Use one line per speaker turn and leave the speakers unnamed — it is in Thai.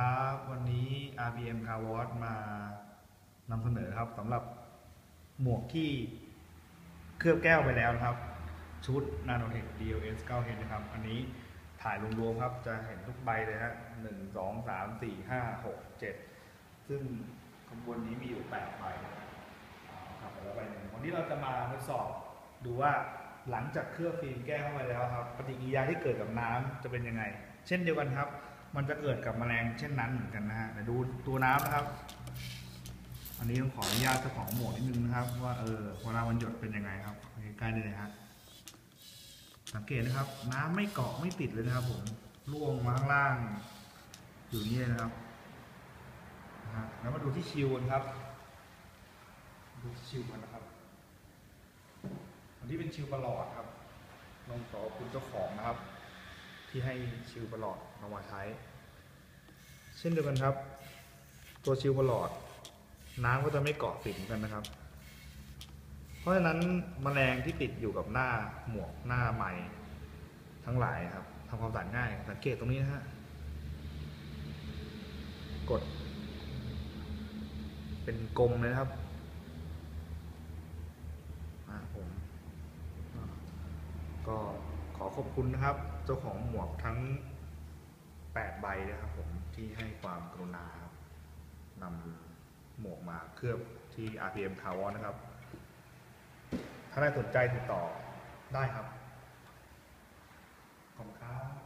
ครับ วันนี้ RBM Car Wash มานำเสนอครับสำหรับหมวกที่เคลือบแก้วไปแล้วนะครับ ชุด Nanotech DLS 9H นะครับ อันนี้ถ่ายรวมๆครับ จะเห็นทุกใบเลยฮะหนึ่งสองสามสี่ห้าหกเจ็ดซึ่งขบวนนี้มีอยู่แปดใบครับไปแล้วใบหนึ่งวันนี้เราจะมาทดสอบดูว่าหลังจากเคลือบฟิล์มแก้เข้าไปแล้วครับ ปฏิกิริยาที่เกิดกับน้ำจะเป็นยังไง เช่นเดียวกันครับ มันจะเกิดกับแมลงเช่นนั้นเหมือนกันนะฮะเดี๋ยวดูตัวน้ำนะครับ อันนี้ต้องขออนุญาตเจ้าของหมวกนิดนึงนะครับ ว่าเออเวลามันหยดเป็นยังไงครับใกล้ๆเลยฮะสังเกตนะครับ น้ำไม่เกาะไม่ติดเลยนะครับ ผมร่วงมาข้างล่าง อยู่นี่นะครับนะฮะแล้วมาดูที่ชิวกันครับ ดูชิวกันนะครับอันนี้เป็นชิวประหลอดครับลองขอบคุณเจ้าของนะครับ ที่ให้ชิวประหลอดเอามาใช้ เช่นเดียวกันครับ ตัวชิวประหลอด น้ำก็จะไม่เกาะติดเหมือนกันนะครับ เพราะฉะนั้นแมลงที่ติดอยู่กับหน้าหมวกหน้าไม้ทั้งหลายครับทำความสะอาดง่าย สังเกตตรงนี้นะฮะกด เป็นกลมเลยนะครับอ่าผมอ่าก็ ขอบคุณนะครับ เจ้าของหมวกทั้ง 8 ใบนะครับผมที่ให้ความกรุณาครับนำหมวกมาเคลือบที่ RPM c a r w a นะครับ ถ้าได้สนใจติดต่อได้ครับ ขอบคุณครับ